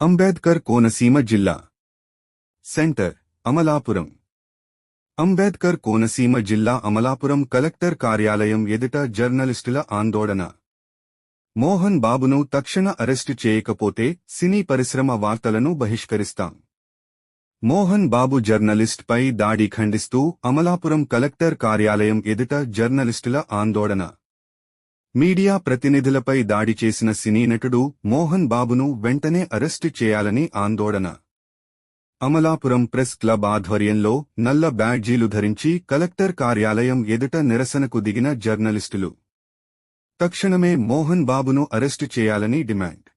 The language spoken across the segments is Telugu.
అంబేద్కర్ కోనసీమ జిల్లా. సెంటర్ అమలాపురం. అంబేద్కర్ కోనసీమ జిల్లా అమలాపురం కలెక్టర్ కార్యాలయం ఎదుట జర్నలిస్టుల ఆందోళన. మోహన్ బాబును తక్షణ అరెస్టు చేయకపోతే సినీ పరిశ్రమ వార్తలను బహిష్కరిస్తాం. మోహన్ బాబు జర్నలిస్ట్ పై దాడి ఖండిస్తూ అమలాపురం కలెక్టర్ కార్యాలయం ఎదుట జర్నలిస్టుల ఆందోళన. మీడియా ప్రతినిధులపై దాడి చేసిన సినీ నటుడు మోహన్ బాబును వెంటనే అరెస్టు చేయాలని ఆందోళన. అమలాపురం ప్రెస్ క్లబ్ ఆధ్వర్యంలో నల్ల బ్యాడ్జీలు ధరించి కలెక్టర్ కార్యాలయం ఎదుట నిరసనకు దిగిన జర్నలిస్టులు. తక్షణమే మోహన్ బాబును అరెస్టు చేయాలని డిమాండ్.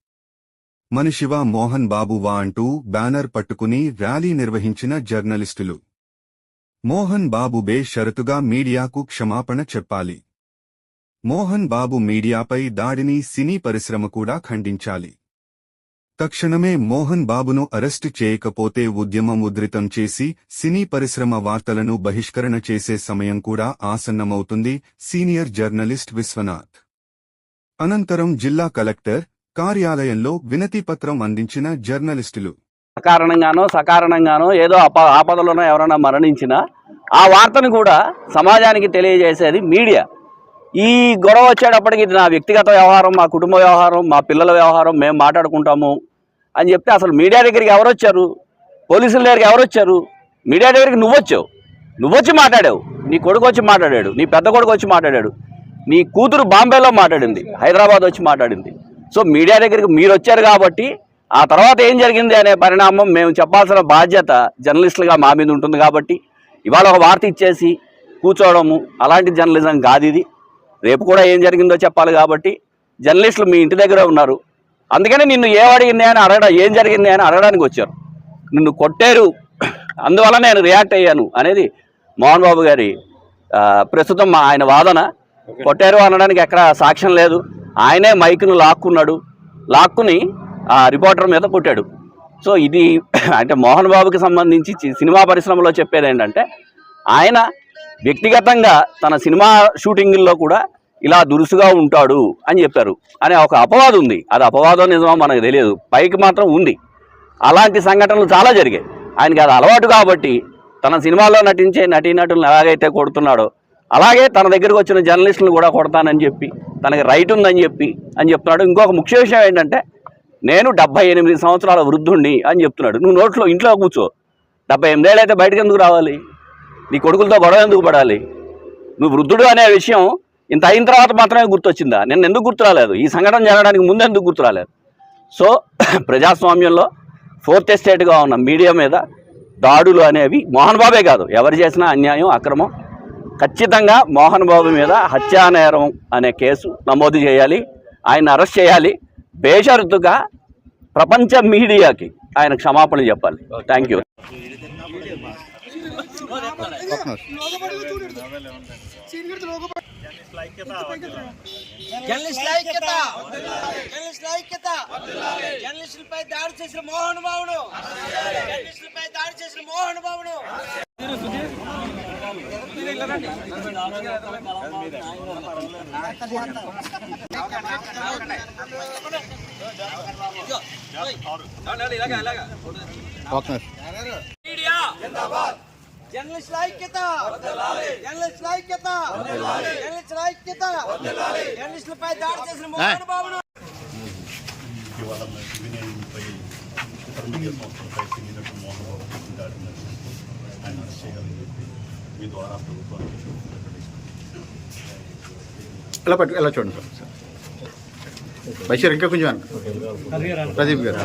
మనిషివ మోహన్ బాబు వా అంటూ బ్యానర్ పట్టుకుని ర్యాలీ నిర్వహించిన జర్నలిస్టులు. మోహన్ బాబు బే షరతుగా మీడియాకు క్షమాపణ చెప్పాలి. మోహన్ బాబు మీడియాపై దాడిని సినీ పరిశ్రమ కూడా ఖండించాలి. తక్షణమే మోహన్ బాబును అరెస్టు చేయకపోతే ఉద్యమం ఉద్రితం చేసి సినీ పరిశ్రమ వార్తలను బహిష్కరణ చేసే సమయం కూడా ఆసన్నమవుతుంది సీనియర్ జర్నలిస్ట్ విశ్వనాథ్. అనంతరం జిల్లా కలెక్టర్ కార్యాలయంలో వినతిపత్రం అందించిన జర్నలిస్టులు. సకారణంగానో సకారణంగానో ఏదో అప ఆపదలోనో ఎవరైనా మరణించినా ఆ వార్తను కూడా సమాజానికి తెలియజేసేది మీడియా. ఈ గొడవ వచ్చేటప్పటికి ఇది నా వ్యక్తిగత వ్యవహారం మా కుటుంబ వ్యవహారం మా పిల్లల వ్యవహారం మేము మాట్లాడుకుంటాము అని చెప్తే అసలు మీడియా దగ్గరికి ఎవరు వచ్చారు పోలీసుల దగ్గరికి ఎవరు వచ్చారు మీడియా దగ్గరికి నువ్వు వచ్చావు నువ్వు వచ్చి మాట్లాడావు. నీ కొడుకు వచ్చి మాట్లాడాడు. నీ పెద్ద కొడుకు వచ్చి మాట్లాడాడు. నీ కూతురు బాంబేలో మాట్లాడింది. హైదరాబాద్ వచ్చి మాట్లాడింది. సో మీడియా దగ్గరికి మీరు వచ్చారు కాబట్టి ఆ తర్వాత ఏం జరిగింది అనే పరిణామం మేము చెప్పాల్సిన బాధ్యత జర్నలిస్టులుగా మా మీద ఉంటుంది కాబట్టి ఇవాళ ఒక వార్త ఇచ్చేసి కూర్చోవడము అలాంటి జర్నలిజం కాదు ఇది. రేపు కూడా ఏం జరిగిందో చెప్పాలి కాబట్టి జర్నలిస్టులు మీ ఇంటి దగ్గరే ఉన్నారు. అందుకని నిన్ను ఏం అడిగింది అని అడగడం ఏం జరిగింది అని అడగడానికి వచ్చారు. నిన్ను కొట్టారు. అందువల్ల నేను రియాక్ట్ అయ్యాను అనేది మోహన్ బాబు గారి ప్రస్తుతం మా ఆయన వాదన. కొట్టారు అనడానికి ఎక్కడ సాక్ష్యం లేదు. ఆయనే మైక్ను లాక్కున్నాడు. లాక్కుని ఆ రిపోర్టర్ మీద కొట్టాడు. సో ఇది అంటే మోహన్ బాబుకి సంబంధించి సినిమా పరిశ్రమలో చెప్పేది ఏంటంటే ఆయన వ్యక్తిగతంగా తన సినిమా షూటింగుల్లో కూడా ఇలా దురుసుగా ఉంటాడు అని చెప్పారు. అనే ఒక అపవాదం ఉంది. అది అపవాదం నిజమో మనకు తెలియదు. పైకి మాత్రం ఉంది. అలాంటి సంఘటనలు చాలా జరిగాయి. ఆయనకి అది అలవాటు కాబట్టి తన సినిమాల్లో నటించే నటీనటులను ఎలాగైతే కొడుతున్నాడో అలాగే తన దగ్గరకు వచ్చిన జర్నలిస్టులను కూడా కొడతానని చెప్పి తనకి రైట్ ఉందని చెప్పి అని చెప్తున్నాడు. ఇంకొక ముఖ్య విషయం ఏంటంటే నేను డెబ్బై ఎనిమిది సంవత్సరాల వృద్ధుణ్ణి అని చెప్తున్నాడు. నువ్వు నోట్లో ఇంట్లో కూర్చో. డెబ్బై ఎనిమిదేళ్ళు అయితే బయటకు ఎందుకు రావాలి? నీ కొడుకులతో గొడవ ఎందుకు పడాలి? నువ్వు వృద్ధుడు అనే విషయం ఇంత అయిన తర్వాత మాత్రమే గుర్తొచ్చిందా? నేను ఎందుకు గుర్తు రాలేదు ఈ సంఘటన జరగడానికి ముందు ఎందుకు గుర్తు రాలేదు సో ప్రజాస్వామ్యంలో ఫోర్త్ ఎస్టేట్గా ఉన్న మీడియా మీద దాడులు అనేవి మోహన్ బాబే కాదు. ఎవరు చేసినా అన్యాయం అక్రమం. ఖచ్చితంగా మోహన్ బాబు మీద హత్యానేరం అనే కేసు నమోదు చేయాలి. ఆయన అరెస్ట్ చేయాలి. బేషరతుగా ప్రపంచ మీడియాకి ఆయన క్షమాపణ చెప్పాలి. థ్యాంక్ యూ జర్నలిస్ట్ ఐక్యత జర్నలిస్ట్ ఐక్యత జర్నలిస్టులపై దాడి చేసిన మోహన్ బాబును జర్నలిస్టులపై దాడి చేసిన మోహన్ బాబును మీడియా జర్నలిస్ట్ ఐక్యత! జర్నలిస్ట్ ఐక్యత! జర్నలిస్ట్ ఐక్యత! జర్నలిస్టులపై దాడి చేసిన మోహన్ బాబును ఇవాళ వినయంపై మీడియా సంస్థలపై సినీనటు మోహన్ బాబు చేసిన దాడిని నడిపిస్తూ ఆయన అరెస్ట్ చేయాలని చెప్పి మీ ద్వారా ప్రభుత్వానికి ప్రకటిస్తున్నాను. ఎలా పట్టు ఎలా చూడండి? సార్ బషీర్ ఇంకా కొంచెం ప్రదీప్ గారు.